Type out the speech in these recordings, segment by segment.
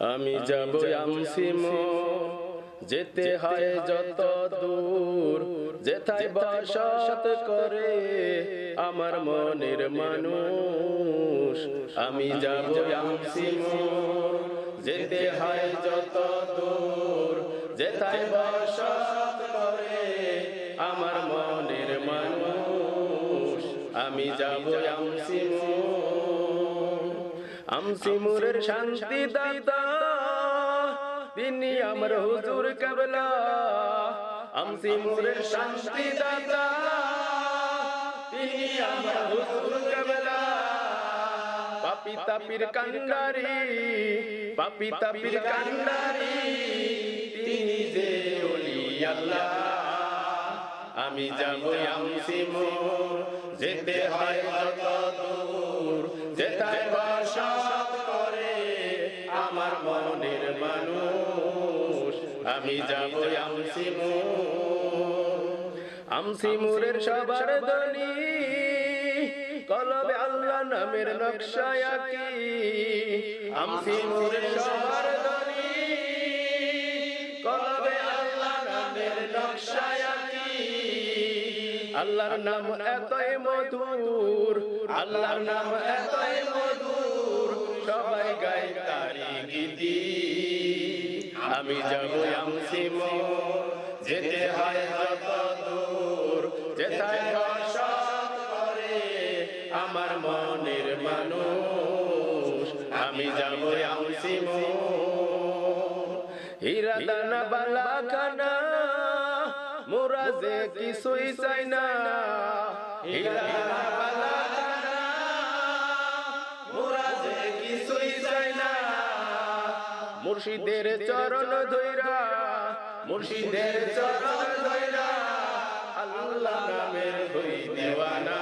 আমি যাব আমসিম যেতে হয় যত দূর। যেথায় বসত করে আমার মনের মানুষ। আমি যাব আমসিম যেতে হয় যত দূর। যেথায় বসত করে আমার মনের মানুষ। আমি যাব আমসিম আমসিমুরের শান্তি দাতা, তিনি আমার হুজুর কেবলা। আমসিমুরের শান্তি দাতা, তিনি আমার হুজুর কেবলা। পাপি তাপির কান্ডারি, পাপি তাপির কান্ডারি, তিনি যে ওলি আল্লাহ। আমি যাব আমসিমুর যেতে হয় যত দূর। আমি যাব আমসিমুর। আমসিমুরের সবার ধনী কলবে আল্লাহ নামের নকশায় আঁকি। আমসিমুরের সবার ধনী কলবে আল্লাহ নামের নকশায় আঁকি। আল্লাহর নাম এতই মধুর। আল্লাহর নাম এতই মধুর। সবাই গায় তারি গীতি। আমি যাব আমসিম যেতে হয় যত দূর বসত করে আমার মনের মানুষ, আমি যাব আমসিম হীরা দানা বালা মোরা যে কিছুই চাই না। হীরা দানা বালা মুর্শিদের চরণ ধৈরা, মুর্শিদের চরণ ধৈরা, আল্লাহ নামের হই দেওয়ানা।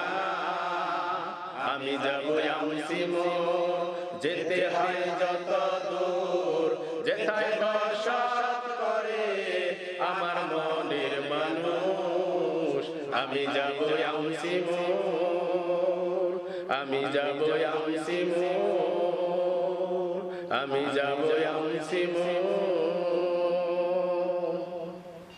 আমি যাব আমসিম যেতে হয় যত দূর, যেথায় বসত করে আমার মনের মানুষ। আমি যাব আমসিম আমি যাব আমসিম আমি যাব আমসিম